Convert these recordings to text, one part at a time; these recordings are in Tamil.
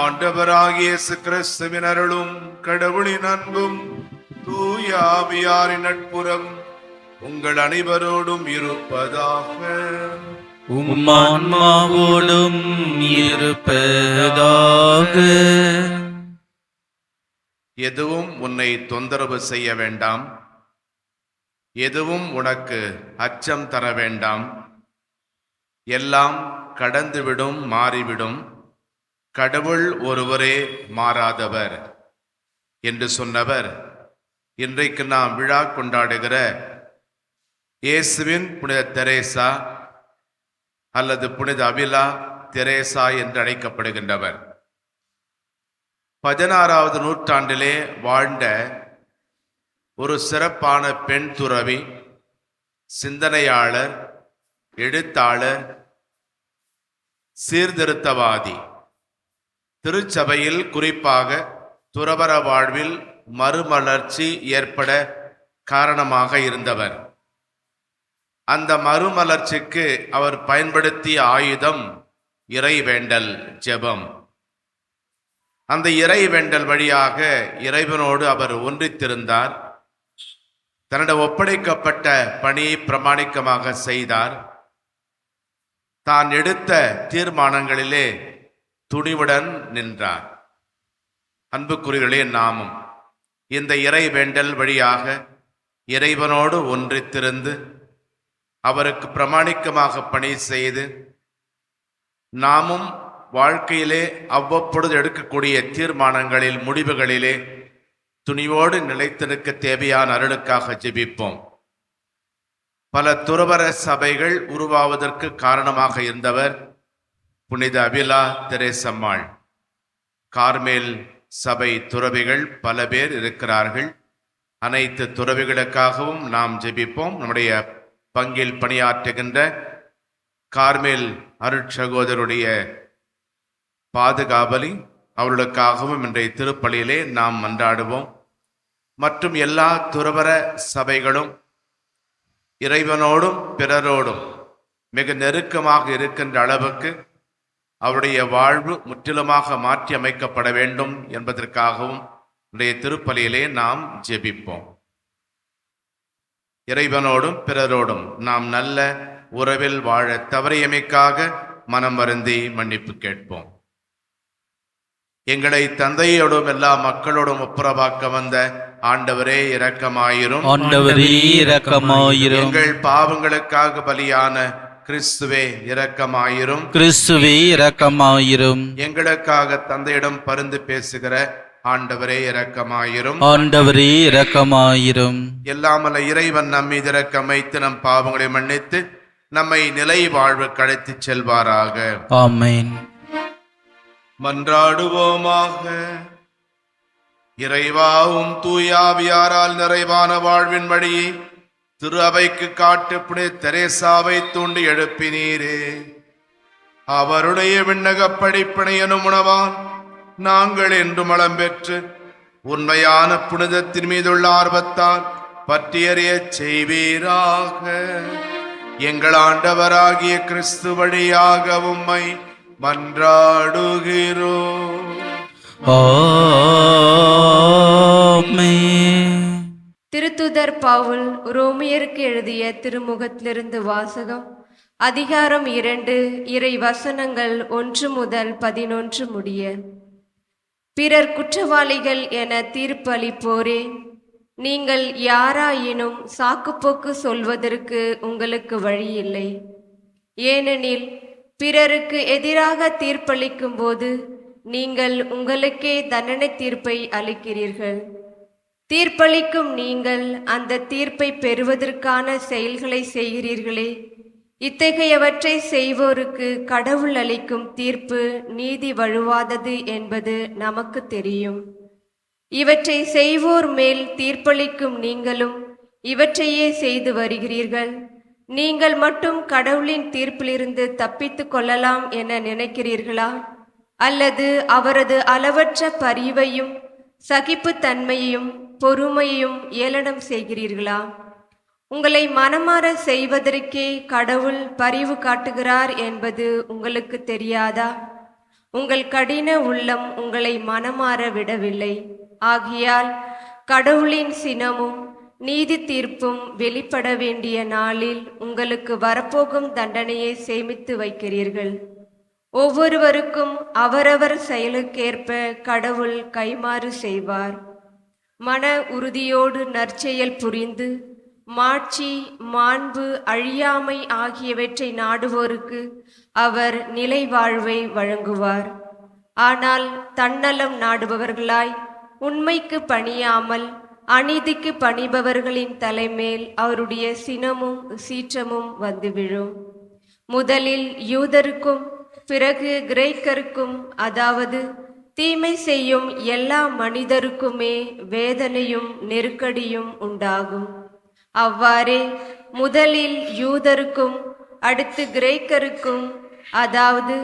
ஆண்டவராகிய கிறிஸ்துவின் அருளும் கடவுளின் அன்பும் தூயாவியாரின் நட்புறம் உங்கள் அனைவரோடும் இருப்பதாக. உம் ஆன்மாவோடும் இருப்பதாக. எதுவும் உன்னை தொந்தரவு செய்ய வேண்டாம். எதுவும் உனக்கு அச்சம் தர வேண்டாம். எல்லாம் கடந்துவிடும் மாறிவிடும். கடவுள் ஒருவரே மாறாதவர் என்று சொன்னவர். இன்றைக்கு நாம் விழா கொண்டாடுகிற இயேசுவின் புனித தெரேசா அல்லது புனித அபிலா தெரேசா என்று அழைக்கப்படுகின்றவர். பதினாறாவது நூற்றாண்டிலே வாழ்ந்த ஒரு சிறப்பான பெண் துறவி சிந்தனையாளர் எழுத்தாளர் சீர்திருத்தவாதி. திருச்சபையில் குறிப்பாக துறவர வாழ்வில் மறுமலர்ச்சி ஏற்பட காரணமாக இருந்தவர். அந்த மறுமலர்ச்சிக்கு அவர் பயன்படுத்திய ஆயுதம் இறைவேண்டல் ஜெபம். அந்த இறைவேண்டல் வழியாக இறைவனோடு அவர் ஒன்றித்திருந்தார். தன்னிடம் ஒப்படைக்கப்பட்ட பணியை பிரமாணிக்கமாக செய்தார். தான் எடுத்த தீர்மானங்களிலே துணிவுடன் நின்றார். அன்புக்குறிகளே நாமும் இந்த இறை வேண்டல் வழியாக இறைவனோடு ஒன்றித்திருந்து அவருக்கு பிரமாணிக்கமாக பணி செய்து நாமும் வாழ்க்கையிலே அவ்வப்பொழுது எடுக்கக்கூடிய தீர்மானங்களில் முடிவுகளிலே துணிவோடு நிலைத்திருக்க தேவையான அருளுக்காக ஜெபிப்போம். பல துறவர சபைகள் உருவாவதற்கு காரணமாக இருந்தவர் புனித அபிலா தெரேசம்மாள் கார்மேல் சபை துறவிகள் பல பேர் இருக்கிறார்கள். அனைத்து துறவிகளுக்காகவும் நாம் ஜெபிப்போம். நம்முடைய பங்கில் பணியாற்றுகின்ற கார்மேல் அருட்சகோதருடைய பாதுகாவலி அவர்களுக்காகவும் இன்றைய திருப்பலியிலே நாம் மன்றாடுவோம். மற்றும் எல்லா துறவர சபைகளும் இறைவனோடும் பிறரோடும் மிக நெருக்கமாக இருக்கின்ற அளவுக்கு அவருடைய வாழ்வு முற்றிலுமாக மாற்றி அமைக்கப்பட வேண்டும் என்பதற்காகவும் இன்றைய திருப்பலியிலே நாம் ஜெபிப்போம். இறைவனோடும் பிறரோடும் நாம் நல்ல உறவில் வாழ தவறியமைக்காக மனம் வருந்தி மன்னிப்பு கேட்போம். எங்களை தந்தையோடும் எல்லா மக்களோடும் ஒப்புரவாக்க வந்த ஆண்டவரே இரக்கமாயிரும். ஆண்டவரே இரக்கமாயிரும். எங்கள் பாவங்களுக்காக பலியான கிறிஸ்துவே இரக்கமாயிரும். கிறிஸ்துவே இரக்கமாயிரும். எங்களுக்காக தந்தையிடம் பருந்து பேசுகிற ஆண்டவரே இரக்கமாயிரும். ஆண்டவரே இரக்கமாயிரும். எல்லாமல்ல இறைவன் நம் மீது இரக்கம் வைத்து நம் பாவங்களை மன்னித்து நம்மை நிலை வாழ்வு கழைத்து செல்வாராக. ஆமென். மன்றாடுவோமாக. இறைவாவும் தூயாவியாரால் நிறைவான வாழ்வின் வழியை திரு அவைக்கு காட்டு தெரேசாவை தூண்டி எழுப்பினீரே. அவருடைய விண்ணக படிப்பினை எனும் உணவான் நாங்கள் என்று மலம் பெற்று உண்மையான புனிதத்தின் மீதுள்ள ஆர்வத்தால் பற்றியறிய செய்வீராக. எங்கள் ஆண்டவராகிய கிறிஸ்து வழியாக உம்மை மன்றாடுகிறோம். திருத்துதர் பவுல் ரோமியருக்கு எழுதிய திருமுகத்திலிருந்து வாசகம். அதிகாரம் இரண்டு இறை வசனங்கள் ஒன்று முதல் பதினொன்று முடிய. பிறர் குற்றவாளிகள் என தீர்ப்பளிப்போரே நீங்கள் யாராயினும் சாக்குப்போக்கு சொல்வதற்கு உங்களுக்கு வழியில்லை. ஏனெனில் பிறருக்கு எதிராக தீர்ப்பளிக்கும் போது நீங்கள் உங்களுக்கே தண்டனை தீர்ப்பை அளிக்கிறீர்கள். தீர்ப்பளிக்கும் நீங்கள் அந்த தீர்ப்பை பெறுவதற்கான செயல்களை செய்கிறீர்களே. இத்தகையவற்றை செய்வோருக்கு கடவுள் அளிக்கும் தீர்ப்பு நீதி வழுவாதது என்பது நமக்கு தெரியும். இவற்றை செய்வோர் மேல் தீர்ப்பளிக்கும் நீங்களும் இவற்றையே செய்து வருகிறீர்கள். நீங்கள் மட்டும் கடவுளின் தீர்ப்பிலிருந்து தப்பித்துக் கொள்ளலாம் என நினைக்கிறீர்களா? அல்லது அவரது அளவற்ற பரிவையும் சகிப்புத்தன்மையையும் பொறுமையையும் ஏளனம் செய்கிறீர்களா? உங்களை மனமாற செய்வதற்கே கடவுள் பரிவு காட்டுகிறார் என்பது உங்களுக்கு தெரியாதா? உங்கள் கடின உள்ளம் உங்களை மனமாற விடவில்லை. ஆகையால் கடவுளின் சினமும் நீதி தீர்ப்பும் வெளிப்பட வேண்டிய நாளில் உங்களுக்கு வரப்போகும் தண்டனையை சேமித்து வைக்கிறீர்கள். ஒவ்வொருவருக்கும் அவரவர் செயலுக்கேற்ப கடவுள் கைமாறு செய்வார். மன உறுதியோடு நற்செயல் புரிந்து மாட்சி மாண்பு அழியாமை ஆகியவற்றை நாடுவோருக்கு அவர் நிலை வாழ்வை வழங்குவார். ஆனால் தன்னலம் நாடுபவர்களாய் உண்மைக்கு பணியாமல் அநீதிக்கு பணிபவர்களின் தலைமேல் அவருடைய சினமும் சீற்றமும் வந்து விழும். முதலில் யூதருக்கும் பிறகு கிரேக்கருக்கும் அதாவது தீமை செய்யும் எல்லா மனிதருக்குமே வேதனையும் நெருக்கடியும் உண்டாகும். அவ்வாறே முதலில் யூதருக்கும் அடுத்து கிரேக்கருக்கும் அதாவது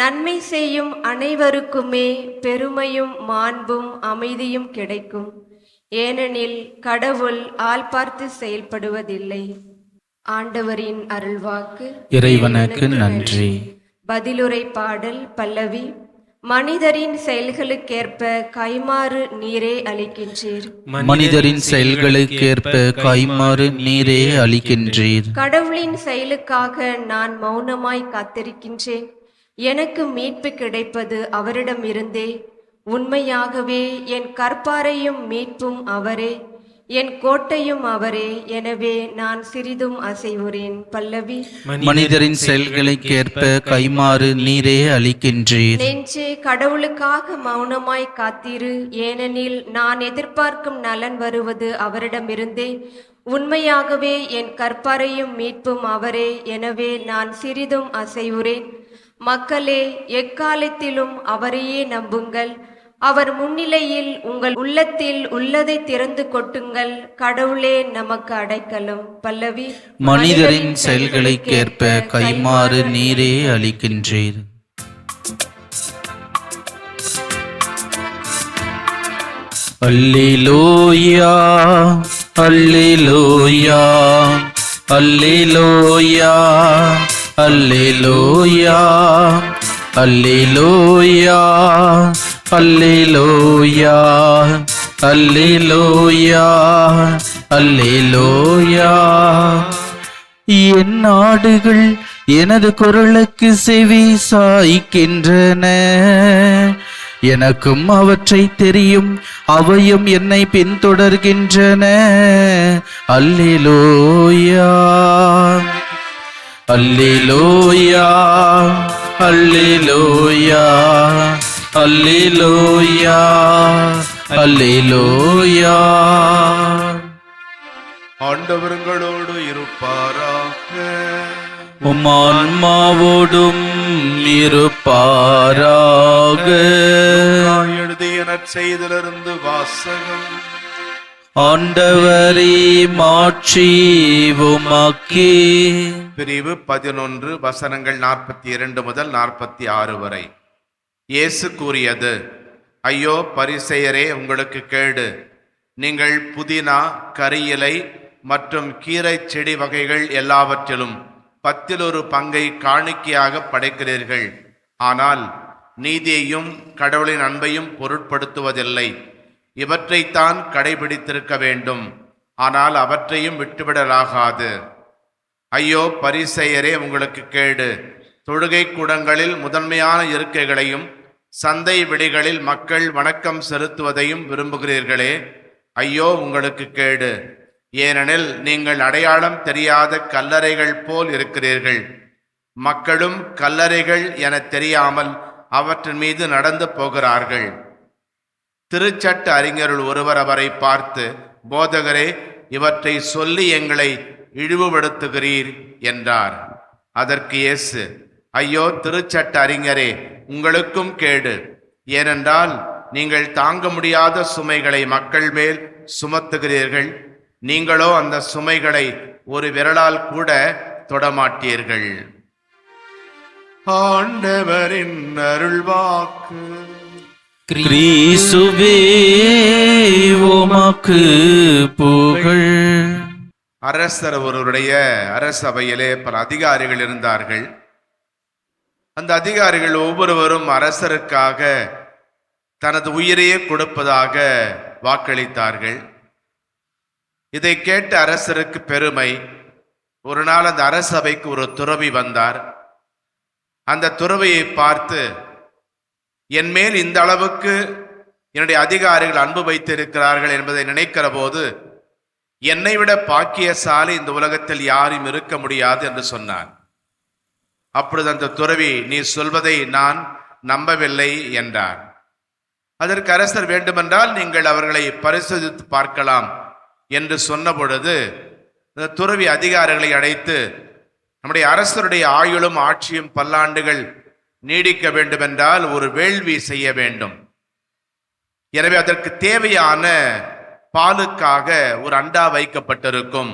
நன்மை செய்யும் அனைவருக்குமே பெருமையும் மாண்பும் அமைதியும் கிடைக்கும். ஏனெனில் கடவுள் ஆள் பார்த்து செயல்படுவதில்லை. ஆண்டவரின் அருள்வாக்கு இறைவனுக்கு நன்றி. பதிலுரை பாடல் பல்லவி மனிதரின் செயல்களுக்கேற்ப கைமாறு நீரே அளிக்கின்றீர். மனிதரின் செயல்களுக்கேற்ப கைமாறு நீரே அளிக்கின்றீர். கடவுளின் செயலுக்காக நான் மௌனமாய் காத்திருக்கின்றேன். எனக்கு மீட்பு கிடைப்பது அவரிடமிருந்தே. உண்மையாகவே என் கற்பாரையும் மீட்பும் அவரே. என் கோட்டையும் அவரே எனவே நான் சிறிதும் அசைவுறேன் பல்லவி. மனிதரின் செயல்களுக்கேற்ப கைமாறு நீரே அளிக்கின்றீர். நெஞ்சே கடவுளுக்காக மௌனமாய் காத்திரு. ஏனெனில் நான் எதிர்பார்க்கும் நலன் வருவது அவரிடமிருந்தே. உண்மையாகவே என் கற்பாரையும் மீட்பும் அவரே எனவே நான் சிறிதும் அசைவுறேன். மக்களே எக்காலத்திலும் அவரையே நம்புங்கள். அவர் முன்னிலையில் உங்கள் உள்ளத்தில் உள்ளதை திறந்து கொட்டுங்கள். கடவுளே நமக்கு அடைக்கலும். பல்லவி மனிதரின் செயல்களுக்கேற்ப கைமாறு நீரே அளிக்கின்றீர். அல்லேலூயா அல்லேலூயா அல்லேலூயா அல்லேலூயா அல்லேலூயா. அல்லேலோயா அல்லேலோயா அல்லேலோயா. என் நாடுகள் எனது குரலுக்கு செவி சாய்க்கின்றன. எனக்கும் அவற்றை தெரியும் அவையும் என்னை பின்தொடர்கின்றன. அல்லேலூயா அல்லேலூயா அல்லேலூயா. அல்லேலூயா அல்லேலூயா ஆண்டவர்களோடு இருப்பாராக. உமான்மாவோடும் இருப்பாராக. எழுதிய நற்செய்திலிருந்து வாசகம். ஆண்டவரே மாட்சி உமக்கே. பிரிவு பதினொன்று வசனங்கள் நாற்பத்தி இரண்டு முதல் நாற்பத்தி ஆறு வரை. இயேசு கூறியது ஐயோ பரிசெயரே உங்களுக்கு கேடு. நீங்கள் புதினா கரியிலை மற்றும் கீரை செடி வகைகள் எல்லாவற்றிலும் பத்தில் ஒரு பங்கை காணிக்கையாக படைக்கிறீர்கள். ஆனால் நீதியையும் கடவுளின் அன்பையும் பொருட்படுத்துவதில்லை. இவற்றைத்தான் கடைபிடித்திருக்க வேண்டும். ஆனால் அவற்றையும் விட்டுவிடலாகாது. ஐயோ பரிசெயரே உங்களுக்கு கேடு. தொழுகை கூடங்களில் முதன்மையான இருக்கைகளையும் சந்தை விடிகளில் மக்கள் வணக்கம் செலுத்துவதையும் விரும்புகிறீர்களே. ஐயோ உங்களுக்கு கேடு. ஏனெனில் நீங்கள் அடையாளம் தெரியாத கல்லறைகள் போல் இருக்கிறீர்கள். மக்களும் கல்லறைகள் என தெரியாமல் அவற்றின் மீது நடந்து போகிறார்கள். திருச்சட்ட அறிஞருள் ஒருவர் அவரை பார்த்து போதகரே இவற்றை சொல்லி எங்களை இழிவுபடுத்துகிறீர் என்றார். அதற்கு இயேசு ஐயோ திருச்சட்ட அறிஞரே உங்களுக்கும் கேடு. ஏனென்றால் நீங்கள் தாங்க முடியாத சுமைகளை மக்கள் மேல் சுமத்துகிறீர்கள். நீங்களோ அந்த சுமைகளை ஒரு விரலால் கூட தொடமாட்டீர்கள். ஆண்டவரின் அருள்வாக்கு. கிறிஸ்துவே உமக்கு புகழ். அரசர் ஒருவருடைய அரசவையிலே பல அதிகாரிகள் இருந்தார்கள். அந்த அதிகாரிகள் ஒவ்வொருவரும் அரசருக்காக தனது உயிரையே கொடுப்பதாக வாக்களித்தார்கள். இதை கேட்ட அரசருக்கு பெருமை. ஒரு நாள் அந்த அரசபைக்கு ஒரு துறவி வந்தார். அந்த துறவியை பார்த்து என் மேல் இந்த அளவுக்கு என்னுடைய அதிகாரிகள் அன்பு வைத்திருக்கிறார்கள் என்பதை நினைக்கிற போது என்னை விட பாக்கியசாலி இந்த உலகத்தில் யாரும் இருக்க முடியாது என்று சொன்னார். அப்பொழுது அந்த துறவி நீ சொல்வதை நான் நம்பவில்லை என்றார் அதற்கு அரசர் வேண்டுமென்றால் நீங்கள் அவர்களை பரிசோதித்து பார்க்கலாம் என்று சொன்ன பொழுது துறவி அதிகாரிகளை அழைத்து நம்முடைய அரசருடைய ஆயுளும் ஆட்சியும் பல்லாண்டுகள் நீடிக்க வேண்டுமென்றால் ஒரு வேள்வி செய்ய வேண்டும். எனவே அதற்கு தேவையான பாலுக்காக ஒரு அண்டா வைக்கப்பட்டிருக்கும்.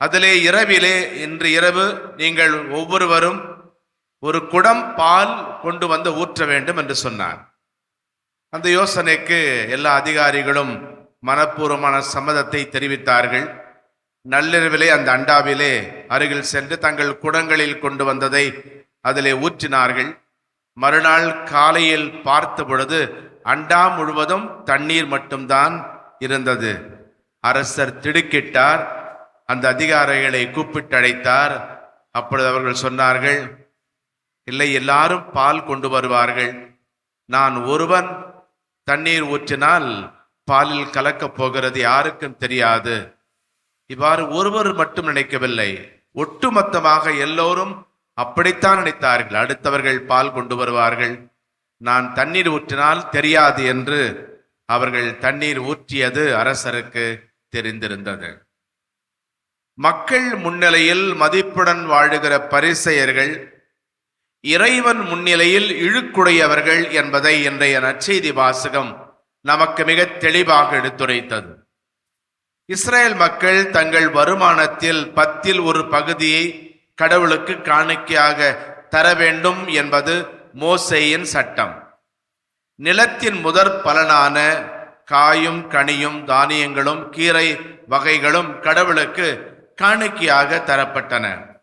அதிலே இரவிலே இன்று இரவு நீங்கள் ஒவ்வொருவரும் ஒரு குடம் பால் கொண்டு வந்து ஊற்ற வேண்டும் என்று சொன்னார். அந்த யோசனைக்கு எல்லா அதிகாரிகளும் மனப்பூர்வமான சம்மதத்தை தெரிவித்தார்கள். நள்ளிரவிலே அந்த அண்டாவிலே அருகில் சென்று தங்கள் குடங்களில் கொண்டு வந்ததை அதிலே ஊற்றினார்கள். மறுநாள் காலையில் பார்த்த பொழுது அண்டா முழுவதும் தண்ணீர் மட்டும்தான் இருந்தது. அரசர் திடுக்கிட்டார். அந்த அதிகாரிகளை கூப்பிட்டு அழைத்தார் அப்பொழுது அவர்கள் சொன்னார்கள் இல்லை எல்லாரும் பால் கொண்டு வருவார்கள். நான் ஒருவன் தண்ணீர் ஊற்றினால் பாலில் கலக்கப் போகிறது யாருக்கும் தெரியாது. இவ்வாறு ஒருவர் மட்டும் நினைக்கவில்லை. ஒட்டுமொத்தமாக எல்லோரும் அப்படித்தான் நினைத்தார்கள். அடுத்தவர்கள் பால் கொண்டு வருவார்கள். நான் தண்ணீர் ஊற்றினால் தெரியாது என்று அவர்கள் தண்ணீர் ஊற்றியது அரசருக்கு தெரிந்திருந்தது. மக்கள் முன்னிலையில் மதிப்புடன் வாழுகிற பரிசெயர்கள் இறைவன் முன்னிலையில் இழுக்குடையவர்கள் என்பதை இன்றைய நற்செய்தி வாசகம் நமக்கு மிக தெளிவாக எடுத்துரைத்தது. இஸ்ரேல் மக்கள் தங்கள் வருமானத்தில் பத்தில் ஒரு பகுதியை கடவுளுக்கு காணிக்கையாக தர வேண்டும் என்பது மோசேயின் சட்டம். நிலத்தின் முதற் பலனான காயும் கனியும் தானியங்களும் கீரை வகைகளும் கடவுளுக்கு காணிக்கையாக தரப்பட்டன.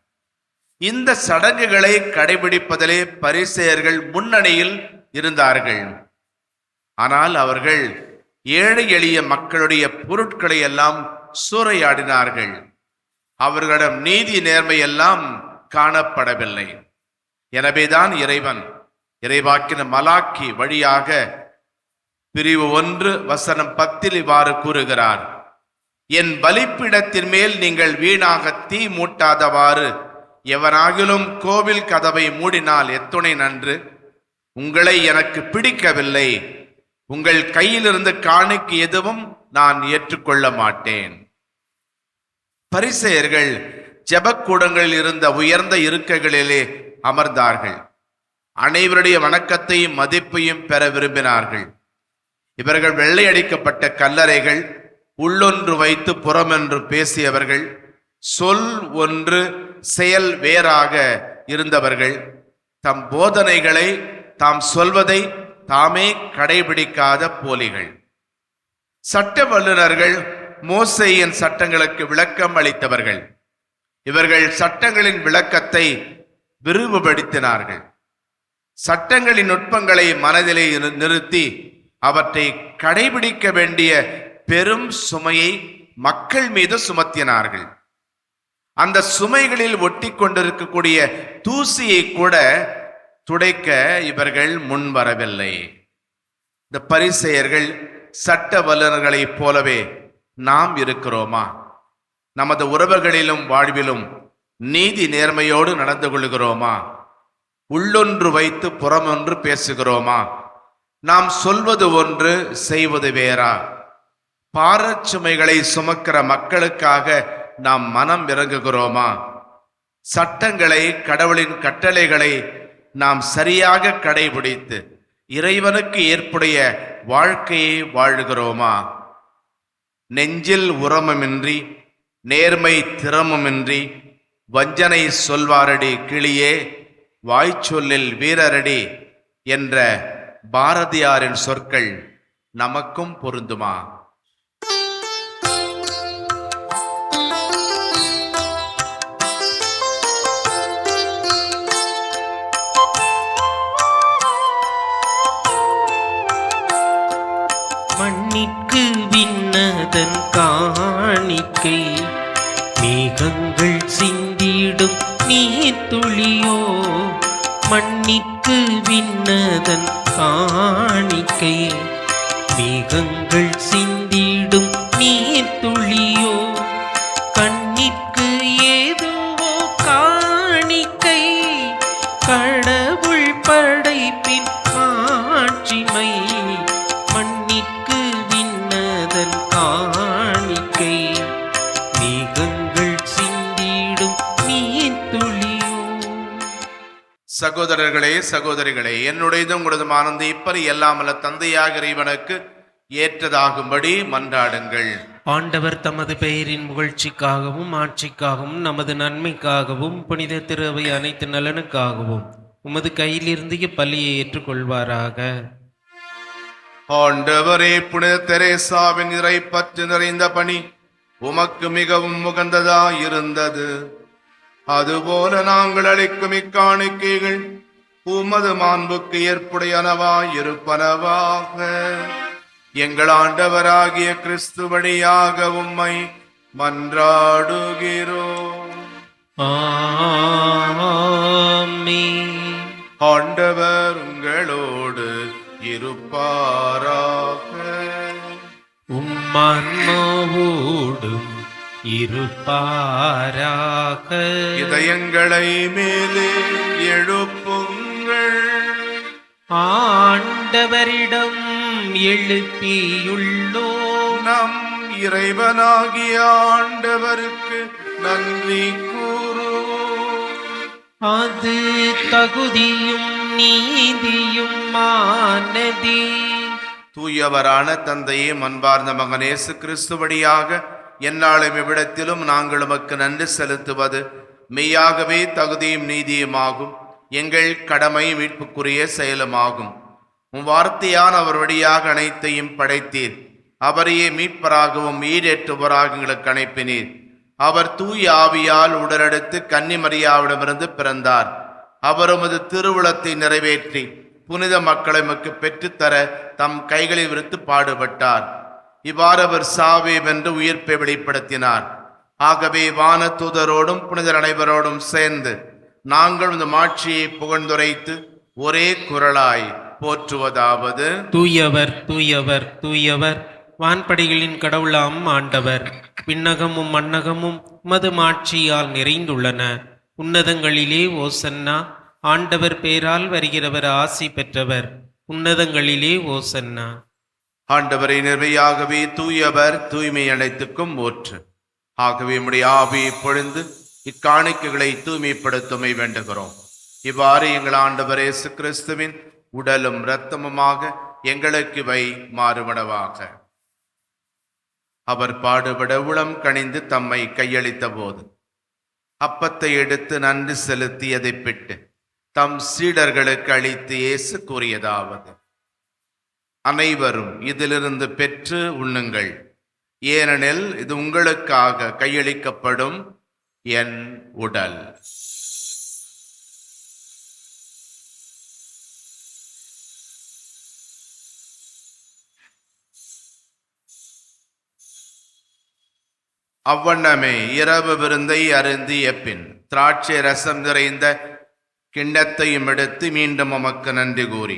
இந்த சடங்குகளை கடைபிடிப்பதிலே பரிசெயர்கள் முன்னணியில் இருந்தார்கள். ஆனால் அவர்கள் ஏழை எளிய மக்களுடைய பொருட்களை எல்லாம் சூறையாடினார்கள். அவர்களிடம் நீதி நேர்மை எல்லாம் காணப்படவில்லை. எனவேதான் இறைவன் இறைவாக்கின மலாக்கி வழியாக பிரிவு ஒன்று வசனம் பத்தில் இவ்வாறு கூறுகிறார். என் பலிப்பிடத்தின் மேல் நீங்கள் வீணாக தீ மூட்டாதவாறு. எவனாகிலும் கோவில் கதவை மூடினால் எத்துணை நன்று. உங்களை எனக்கு பிடிக்கவில்லை. உங்கள் கையிலிருந்து காணிக்கு எதுவும் நான் ஏற்றுக்கொள்ள மாட்டேன். பரிசெயர்கள் ஜெபக்கூடங்களில் இருந்த உயர்ந்த இருக்கைகளிலே அமர்ந்தார்கள். அனைவருடைய வணக்கத்தையும் மதிப்பையும் பெற விரும்பினார்கள். இவர்கள் வெள்ளையடிக்கப்பட்ட கல்லறைகள் உள்ளொன்று வைத்து புறமென்று பேசியவர்கள் சொல் ஒன்று செயல் வேறாக இருந்தவர்கள். தம் போதனைகளை தாம் சொல்வதை தாமே கடைபிடிக்காத போலிகள். சட்ட வல்லுநர்கள் மோசையின் சட்டங்களுக்கு விளக்கம் அளித்தவர்கள். இவர்கள் சட்டங்களின் விளக்கத்தை விரிவுபடுத்தினார்கள். சட்டங்களின் நுட்பங்களை மனதிலே நிறுத்தி அவற்றை கடைபிடிக்க வேண்டிய பெரும் சுமையை மக்கள் மீது சுமத்தினார்கள். அந்த சுமைகளில் ஒட்டி கொண்டிருக்கக்கூடிய தூசியை கூட துடைக்க இவர்கள் முன் வரவில்லை. இந்த பரிசெயர்கள் சட்ட வல்லுநர்களைப் போலவே நாம் இருக்கிறோமா? நமது உறவுகளிலும் வாழ்விலும் நீதி நேர்மையோடு நடந்து கொள்கிறோமா? உள்ளொன்று வைத்து புறமொன்று பேசுகிறோமா? நாம் சொல்வது ஒன்று செய்வது வேறா? பாரச்சுமைகளை சுமக்கிற மக்களுக்காக நாம் மனம் இறங்குகிறோமா? சட்டங்களை கடவுளின் கட்டளைகளை நாம் சரியாக கடைபிடித்து இறைவனுக்கு ஏற்புடைய வாழ்க்கையை வாழுகிறோமா? நெஞ்சில் உரமுமின்றி நேர்மை திறமுமின்றி வஞ்சனை சொல்வாரடி கிளியே வாய்ச்சொல்லில் வீரரடி என்ற பாரதியாரின் சொற்கள் நமக்கும் பொருந்துமா? மண்ணிற்கு விண்ணதன் காணிக்கை. மேகங்கள் சிந்திடும் நீர்த்துளியோ மண்ணிற்கு விண்ணதன் காணிக்கை. மேகங்கள் சிந்திடும் சகோதரர்களே சகோதரிகளே என்னுடையதும் உங்களதும் ஆனந்த இப்பறி எல்லாமல்ல தந்தையாக இறைவனுக்கு ஏற்றதாகும்படி மன்றாடுங்கள். ஆண்டவர் தமது பெயரின் புகழ்ச்சிக்காகவும் ஆட்சிக்காகவும் நமது நன்மைக்காகவும் புனித திருவை அனைத்து நலனுக்காகவும் உமது கையிலிருந்து இப்பலியை ஏற்றுக்கொள்வாராக. ஆண்டவரே புனித தெரேசாவின் இறை பற்று நிறைந்த பணி உமக்கு மிகவும் உகந்ததா இருந்தது அதுபோல நாங்கள் அளிக்கும் இக்காணிக்கைகள் உமது மாண்புக்கு ஏற்புடையனவா இருப்பனவாக. எங்கள் ஆண்டவராகிய கிறிஸ்து வழியாக உம்மை மன்றாடுகிறோம். ஆண்டவர் உங்களோடு இருப்பாராக. உம்மான்மாவோடும் இருப்பாராக. இதயங்களை மேலே எழுப்புங்கள். ஆண்டவரிடம் எழுப்பியுள்ளோ நம் இறைவனாகிய ஆண்டவருக்கு நன்றி கூறுவோம். அது தகுதியும் நீதியும் மானதே தூயவரான தந்தையே மன்பார்ந்த மகனேசு கிறிஸ்து வழியாக எந்நாளும் இவ்விடத்திலும் நாங்கள் உமக்கு நன்றி செலுத்துவது மெய்யாகவே தகுதியும் நீதியுமாகும் எங்கள் கடமை மீட்புக்குரிய செயலுமாகும். உம் வார்த்தையான அவர் வழியாக அனைத்தையும் படைத்தீர். அவரையே மீட்பராகவும் ஈடேற்றுவராக எங்களுக்கு அனுப்பினீர். அவர் தூய் ஆவியால் உடலெடுத்து கன்னிமரியாவிடமிருந்து பிறந்தார். அவர் உமது திருவுளத்தை நிறைவேற்றி புனித மக்களை பெற்றுத்தர தம் கைகளை விரித்து பாடுபட்டார். இவ்வாறு அவர் சாவே வென்று உயிர்ப்பை வெளிப்படுத்தினார். ஆகவே வான தூதரோடும் புனிதர் அனைவரோடும் சேர்ந்து நாங்கள் இந்த மாட்சியை புகழ்ந்துரைத்து ஒரே குரலாய் போற்றுவதாவது. தூயவர் தூயவர் தூயவர் வான்படைகளின் கடவுளாம் ஆண்டவர். விண்ணகமும் மன்னகமும் மது மாட்சியால் நிறைந்துள்ளன. உன்னதங்களிலே ஓசன்னா ஆண்டவர் பேரால் வருகிறவர் ஆசி பெற்றவர். உன்னதங்களிலே ஓசன்னா. ஆண்டவரை நிறையாகவே தூயவர் தூய்மை அனைத்துக்கும் ஊற்று ஆகவே நம்முடைய ஆவியை பொழிந்து இக்காணிக்கைகளை தூய்மைப்படுத்துமை வேண்டுகிறோம். இவ்வாறு எங்கள் ஆண்டவர் இயேசு கிறிஸ்துவின் உடலும் இரத்தமுமாக எங்களுக்கு இவை மாறுபடவாக. அவர் பாடுபட உளம் கணிந்து தம்மை கையளித்த போது அப்பத்தை எடுத்து நன்றி செலுத்தியதை பிட்டு தம் சீடர்களுக்கு அளித்து இயேசு கூறியதாவது அனைவரும் இதிலிருந்து பெற்று உண்ணுங்கள். ஏனெனில் இது உங்களுக்காக கையளிக்கப்படும் என் உடல். அவ்வண்ணமே இரவு விருந்தை அருந்திய பின் திராட்சை ரசம் நிறைந்த கிண்ணத்தையும் எடுத்து மீண்டும் உமக்கு நன்றி கூறி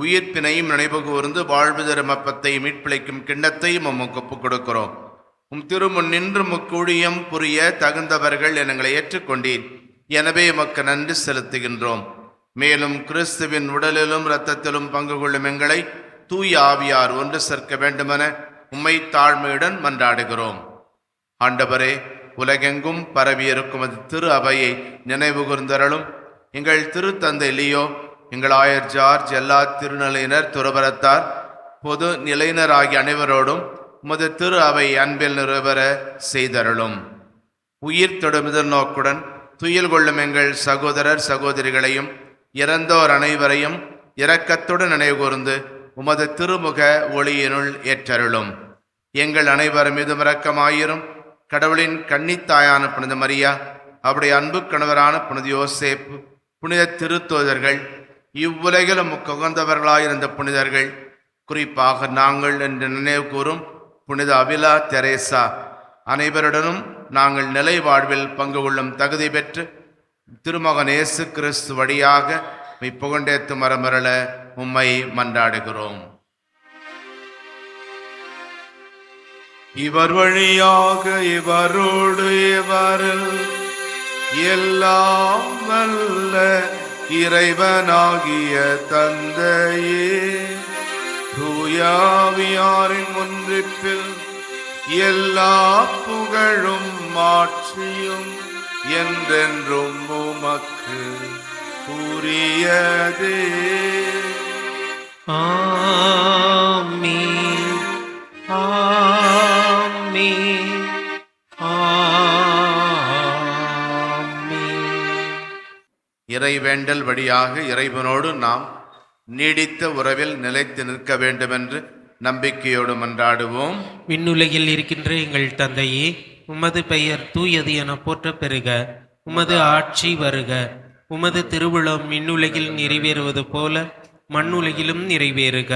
உயிர்ப்பினையும் நினைவு கூர்ந்து வாழ்வு தரும் மீட்பிழைக்கும் கிண்ணத்தையும் உமக்கு ஒப்புக் கொடுக்கிறோம். உம் திருமுன் நின்று முக்கூழியம் புரிய தகுந்தவர்கள் எங்களை ஏற்றுக்கொண்டீர். எனவே உமக்கு நன்றி செலுத்துகின்றோம். மேலும் கிறிஸ்துவின் உடலிலும் இரத்தத்திலும் பங்கு கொள்ளும் எங்களை தூய ஆவியார் ஒன்று சேர்க்க வேண்டுமென உம்மை தாழ்மையுடன் மன்றாடுகிறோம். ஆண்டவரே உலகெங்கும் பரவியிருக்கும் அது திரு அவையை நினைவு கூர்ந்தருளும் எங்கள் திருத்தந்தை லியோ எங்கள் ஆயர் ஜார்ஜ் எல்லா திருநிலையினர் துறவரத்தார் பொது நிலையினராகிய அனைவரோடும் உமது திரு அவை அன்பில் நிறைவர செய்தருளும். உயிர் தொடுமுதல் நோக்குடன் துயில் கொள்ளும் எங்கள் சகோதரர் சகோதரிகளையும் இறந்தோர் அனைவரையும் இரக்கத்துடன் நினைவுகூர்ந்து உமது திருமுக ஒளியினுள் ஏற்றருளும். எங்கள் அனைவர் மீதும் இரக்கமாயிரும். கடவுளின் கன்னித்தாயான புனித மரியா அவருடைய அன்பு கணவரான புனித யோசேப்பு புனித திருத்தோதர்கள் இவ்வுலகிலும் உகந்தவர்களாயிருந்த புனிதர்கள் குறிப்பாக நாங்கள் என்று நினைவு கூறும் புனித அபிலா தெரேசா. அனைவருடனும் நாங்கள் நிலை வாழ்வில் பங்கு கொள்ளும் தகுதி பெற்று திருமகன் இயேசு கிறிஸ்து வழியாக மெய் புகண்டேத்து மரமரள உம்மை மன்றாடுகிறோம். இவர் வழியாக இவரோடு இவர் எல்லாம் வல்ல இறைவனாகிய தந்தையே தூயாவியாரின் ஒன்றிப்பில் எல்லா புகழும் மாற்றியும் என்றென்றும் உமக்கு உரியதே. ஆமென். ஆ இறைவேண்டல் வழியாக இறைவனோடு நாம் நீடித்த உறவில் நிலைத்து நிற்க வேண்டுமென்று நம்பிக்கையோடு மன்றாடுவோம். விண்ணுலகில் இருக்கின்ற எங்கள் தந்தையே உமது பெயர் தூயது என போற்றப் பெறுக உமது ஆட்சி வருக. உமது திருவிழம் விண்ணுலகில் நிறைவேறுவது போல மண்ணுலகிலும் நிறைவேறுக.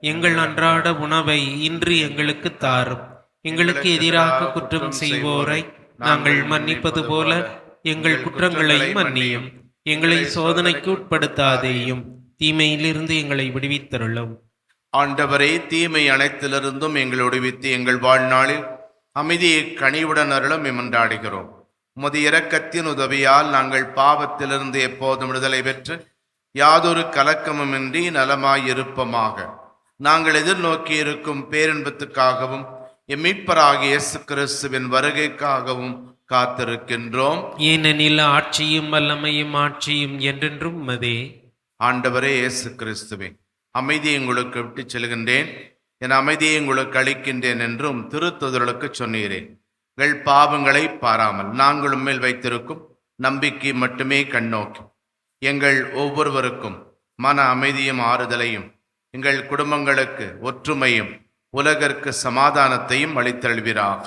எங்கள் அன்றாட உணவை இன்று எங்களுக்கு தாரும். எங்களுக்கு எதிராக குற்றம் செய்வோரை நாங்கள் மன்னிப்பது போல எங்கள் குற்றங்களை மன்னியும். எங்களை சோதனைக்கு உட்படுத்தாதேயும். தீமையிலிருந்து எங்களை விடுவித்தருளும். ஆண்டவரே தீமை அனைத்திலிருந்தும் எங்களை விடுவித்து எங்கள் வாழ்நாளில் அமைதியை கனிவுடன் அருளும் மன்றாடுகிறோம் உமது இரக்கத்தின் உதவியால் நாங்கள் பாவத்திலிருந்து எப்போதும் விடுதலை பெற்று யாதொரு கலக்கமுமின்றி நலமாயிருப்பமாக. நாங்கள் எதிர்நோக்கி இருக்கும் பேரின்பத்துக்காகவும் எம் மீட்பராகிய இயேசு கிறிஸ்துவின் வருகைக்காகவும் காத்திருக்கின்றோம். ஏனெனில் ஆட்சியும் வல்லமையும் ஆட்சியும் என்றென்றும் உமதே ஆண்டவரே இயேசு கிறிஸ்துவே அமைதியை உங்களுக்கு விட்டுச் செல்கின்றேன். என் அமைதியை உங்களுக்கு அளிக்கின்றேன் என்றும் திருத்துதலுக்கு சொன்னீரே. எங்கள் பாவங்களை பாராமல் நாங்கள் உண்மையில் வைத்திருக்கும் நம்பிக்கை மட்டுமே கண்ணோக்கி. எங்கள் ஒவ்வொருவருக்கும் மன அமைதியும் ஆறுதலையும் எங்கள் குடும்பங்களுக்கு ஒற்றுமையும் உலகிற்கு சமாதானத்தையும் அளித்தழுவீராக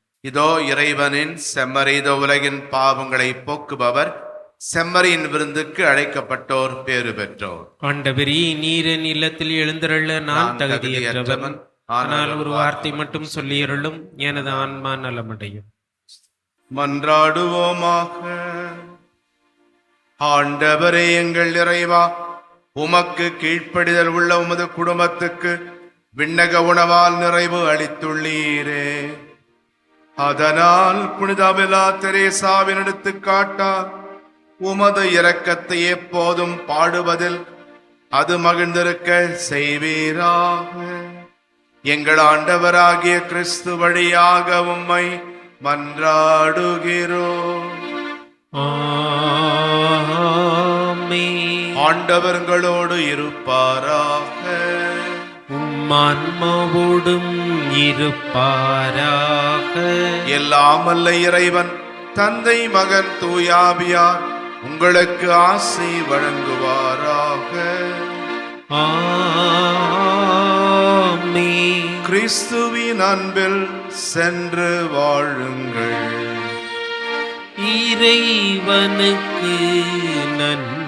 இதோ இறைவனின் செம்மறித உலகின் பாவங்களை போக்குபவர் செம்மறியின் விருந்துக்கு அழைக்கப்பட்டோர் பேறு பெற்றோர். ஆண்டவரே நீரின் இல்லத்தில் எழுந்தருள நான் தகுதியற்றவன். ஆனால் ஒரு வார்த்தை மட்டும் சொல்லியருளும். எனது ஆன்மா நலமடையும். மன்றாடுவோமாக. ஆண்டவரே எங்கள் இறைவா உமக்கு கீழ்ப்படிதல் உள்ள உமது குடும்பத்துக்கு விண்ணக உணவால் நிறைவு அளித்துள்ளீரே. அதனால் புனித அபிலா தெரேசாவின் எடுத்துக்காட்டா உமது இரக்கத்தை எப்போதும் பாடுவதில் அது மகிழ்ந்திருக்க செய்வீராக. எங்கள் ஆண்டவராகிய கிறிஸ்து வழியாக உம்மை மன்றாடுகிறோம். ஆண்டவர்களோடு இருப்பாராக உம்மான்மாவோடும் இருப்பாராக. எல்லாம் அல்ல இறைவன் தந்தை மகன் தூயாபியார் உங்களுக்கு ஆசை வழங்குவாராக. கிறிஸ்துவின் அன்பில் சென்று வாழுங்கள். இறைவனுக்கு நன்றி.